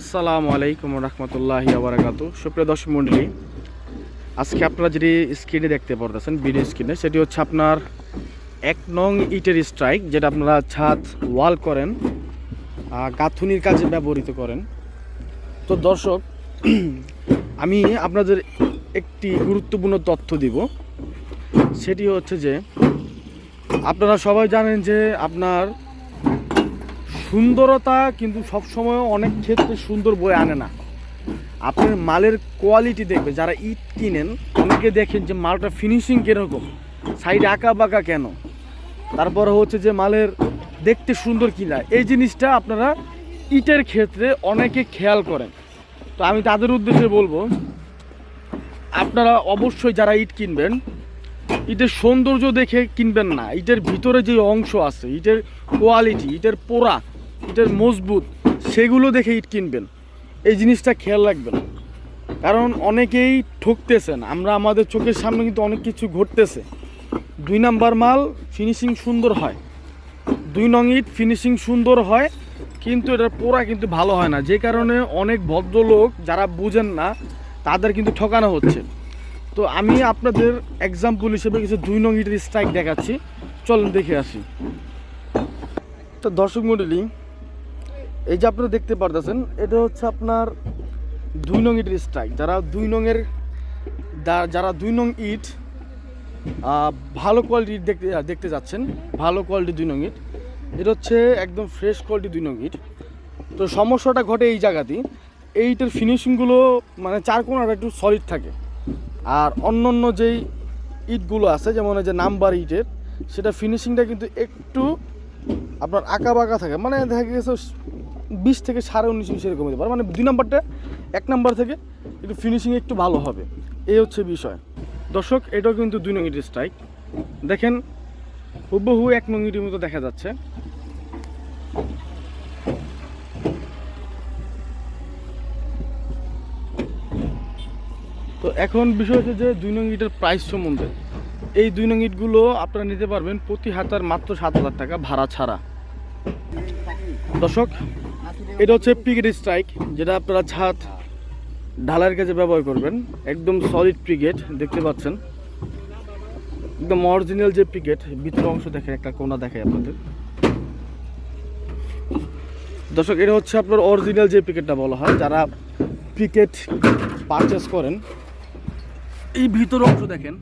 আসসালামু আলাইকুম রহমতুল্লাহি আবরাকাতু সুপ্রিয় দর্শক মণ্ডলী, আজকে আপনারা যেটি স্ক্রিনে দেখতে পারতেছেন ভিডিও স্ক্রিনে সেটি হচ্ছে আপনার এক নং ইটের স্ট্রাইক যেটা আপনারা ছাদ ওয়াল করেন গাঁথুনির কাজে ব্যবহৃত করেন। তো দর্শক, আমি আপনাদের একটি গুরুত্বপূর্ণ তথ্য দিব। সেটি হচ্ছে যে, আপনারা সবাই জানেন যে আপনার সুন্দরতা কিন্তু সবসময় অনেক ক্ষেত্রে সুন্দর বয়ে আনে না। আপনার মালের কোয়ালিটি দেখবে, যারা ইট কিনেন, অনেকে দেখেন যে মালটা ফিনিশিং কীরকম সাইডে আঁকা বাঁকা কেন? তারপরে হচ্ছে যে মালের দেখতে সুন্দর কিনা এই জিনিসটা আপনারা ইটের ক্ষেত্রে অনেকে খেয়াল করেন। তো আমি তাদের উদ্দেশ্যে বলব, আপনারা অবশ্যই যারা ইট কিনবেন, ইটের সৌন্দর্য দেখে কিনবেন না, ইটের ভিতরে যে অংশ আছে, ইটের কোয়ালিটি ইটের পোড়া ইটের মজবুত, সেগুলো দেখে ইট কিনবেন। এই জিনিসটা খেয়াল রাখবেন। কারণ অনেকেই ঠকতেছেন। আমরা আমাদের চোখের সামনে কিন্তু অনেক কিছু ঘটতেছে। দুই নাম্বার মাল ফিনিশিং সুন্দর হয়। দুই নং ইট ফিনিশিং সুন্দর হয়। কিন্তু এটার পোড়া কিন্তু ভালো হয় না। যে কারণে অনেক ভদ্রলোক যারা বুঝেন না, তাদের কিন্তু ঠকানো হচ্ছে। তো আমি আপনাদের এক্সাম্পল হিসেবে কিছু দুই নং ইটের স্ট্রাইক দেখাচ্ছি। চলুন দেখে আসি। তো দর্শক মন্ডলী এই যে আপনারা দেখতে পারতেছেন, এটা হচ্ছে আপনার দুই নং ইটের স্ট্রাইক যারা দুই নংয়ের যারা দুই নং ইট ভালো কোয়ালিটির দেখতে দেখতে যাচ্ছেন, ভালো কোয়ালিটি দুই নং ইট। এটা হচ্ছে একদম ফ্রেশ কোয়ালিটি দুই নং ইট। তো সমস্যাটা ঘটে এই জায়গাতেই। এইটার ফিনিশিংগুলো মানে চার কোনাটা একটু সলিড থাকে। আর অন্য অন্য যেই ইটগুলো আছে, যেমন যে নাম্বার ইটের, সেটা ফিনিশিংটা কিন্তু একটু আপনার আঁকা বাঁকা থাকে। মানে দেখা গেছে বিশ থেকে সাড়ে উনিশ ইঞ্চি এরকম হতে পারে। মানে দুই নাম্বারটা, এক নাম্বার থেকে একটু ফিনিশিং একটু ভালো হবে। এই হচ্ছে বিষয়। দর্শক, এটাও কিন্তু দুই নং ইটের স্ট্রাইক দেখেন, হুবহু এক নং ইটের মতো দেখা যাচ্ছে। তো এখন বিষয় হচ্ছে যে দুই নং প্রাইস সম্বন্ধে। এই দুই নং ইটগুলো আপনারা নিতে পারবেন প্রতি হাতার মাত্র সাত হাজার টাকা ভাড়া ছাড়া। দর্শক এটা হচ্ছে পিকেট স্ট্রাইক, যেটা আপনারা ছাদ ঢালাইয়ের কাজে ব্যবহার করবেন। একদম সলিড পিকেট দেখতে পাচ্ছেন। একদম অরিজিনাল যে পিকেট ভিতরের অংশ দেখেন, একটা কোনা দেখায় আপনাদের। দর্শক, এটা হচ্ছে আপনার অরিজিনাল যে পিকেটটা বলা হয়, যারা পিকেট পারচেস করেন, এই ভিতর অংশ দেখেন,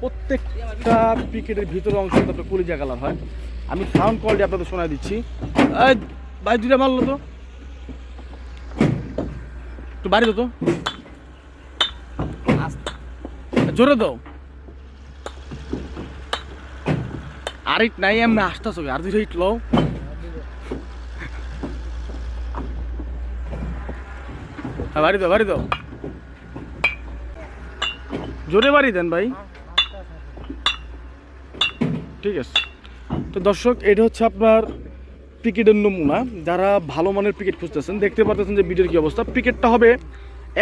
প্রত্যেকটা পিকেটের ভিতর অংশ আপনার কলিজা হয়। আমি সাউন্ড কোয়ালিটি আপনাদের শোনায় দিচ্ছি। ভাই, দুইটা মারলো তো একটু বাড়ি তো। জোরে দাও। আর ইট নাই, এমনি আসতেছ আর দুইটা ইট লও। হ্যাঁ বাড়ি দাও বাড়ি দাও। জোরে বাড়ি দেন ভাই। ঠিক আছে। তো দর্শক, এটা হচ্ছে আপনার পিকেটের নমুনা, যারা ভালো মানের ক্রিকেট খুঁজতেছেন, দেখতে পারতেছেন যে ভিডিওর কি অবস্থা। পিকেটটা হবে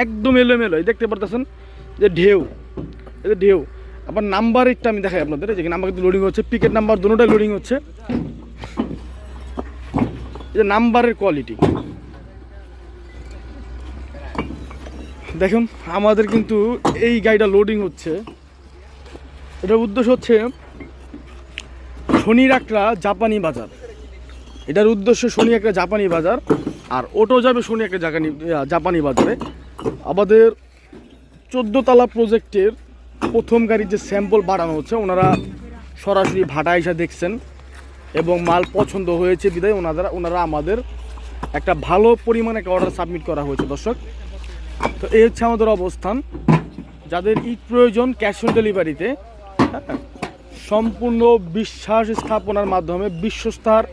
একদম এলোমেলো দেখতে পারতেছেন যে ঢেউ, এই যে ঢেউ। আবার নাম্বার একটা আমি দেখাই আপনাদের যেখানে নাম্বার কিন্তু লোডিং হচ্ছে, পিকেট নাম্বার দুটোটাই লোডিং হচ্ছে। যে নাম্বারের কোয়ালিটি দেখুন, আমাদের কিন্তু এই গাড়িটা লোডিং হচ্ছে। এটার উদ্দেশ্য হচ্ছে, শনির একটা জাপানি বাজার। এটার উদ্দেশ্য শনি একটা জাপানি বাজার, আর ওটো যাবে শনি একটা জাপানি জাপানি বাজারে। আমাদের চোদ্দোতলা প্রজেক্টের প্রথম গাড়ির যে স্যাম্পল বাড়ানো হচ্ছে, ওনারা সরাসরি ভাটা এসে দেখছেন এবং মাল পছন্দ হয়েছে বিদায়, ওনারা ওনারা আমাদের একটা ভালো পরিমাণে একটা অর্ডার সাবমিট করা হয়েছে, দর্শক। তো এই হচ্ছে আমাদের অবস্থান। যাদের ইট প্রয়োজন ক্যাশ অন ডেলিভারিতে সম্পূর্ণ বিশ্বাস স্থাপনার মাধ্যমে বিশ্বস্তার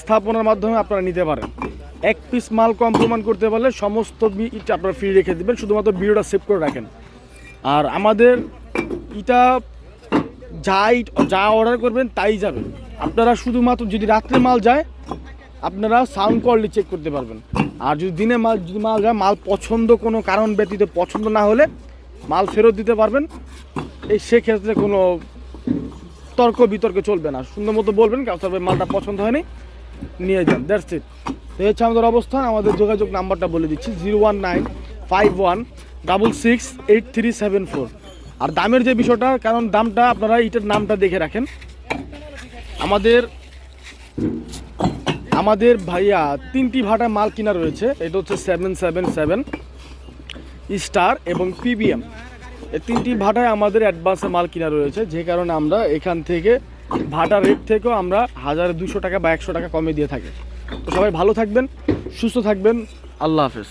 স্থাপনার মাধ্যমে আপনারা নিতে পারেন। এক পিস মাল কম প্রমাণ করতে পারলে সমস্ত ইট আপনারা ফ্রি রেখে দেবেন, শুধুমাত্র ভিডিওটা সেভ করে রাখেন। আর আমাদের ইটা যা ইট, যা অর্ডার করবেন তাই যাবে। আপনারা শুধুমাত্র যদি রাত্রে মাল যায়, আপনারা সাউন্ড কোয়ালিটি চেক করতে পারবেন। আর যদি দিনে মাল, যদি মাল যায়, মাল পছন্দ কোনো কারণ ব্যতীত পছন্দ না হলে মাল ফেরত দিতে পারবেন। এই সেক্ষেত্রে কোনো তর্ক বিতর্ক চলবে না। সুন্দর মতো বলবেন ভাই মালটা পছন্দ হয়নি। নিয়ে যান দ্যাটস ইট তো এই হচ্ছে আমাদের অবস্থান, আমাদের যোগাযোগ নাম্বারটা বলে দিচ্ছি zero one nine five one double six eight three seven four আর দামের যে বিষয়টা, কারণ দামটা আপনারা ইটের নামটা দেখে রাখেন। আমাদের আমাদের ভাইয়া তিনটি ভাটা মাল কিনা রয়েছে, এটা হচ্ছে সেভেন সেভেন সেভেন স্টার এবং পিবিএম এই তিনটি ভাটায় আমাদের অ্যাডভান্সে মাল কিনা রয়েছে, যে কারণে আমরা এখান থেকে ভাটা রেট থেকেও আমরা হাজার দুশো টাকা বা একশো টাকা কমে দিয়ে থাকি। তো সবাই ভালো থাকবেন, সুস্থ থাকবেন। আল্লাহ হাফেজ।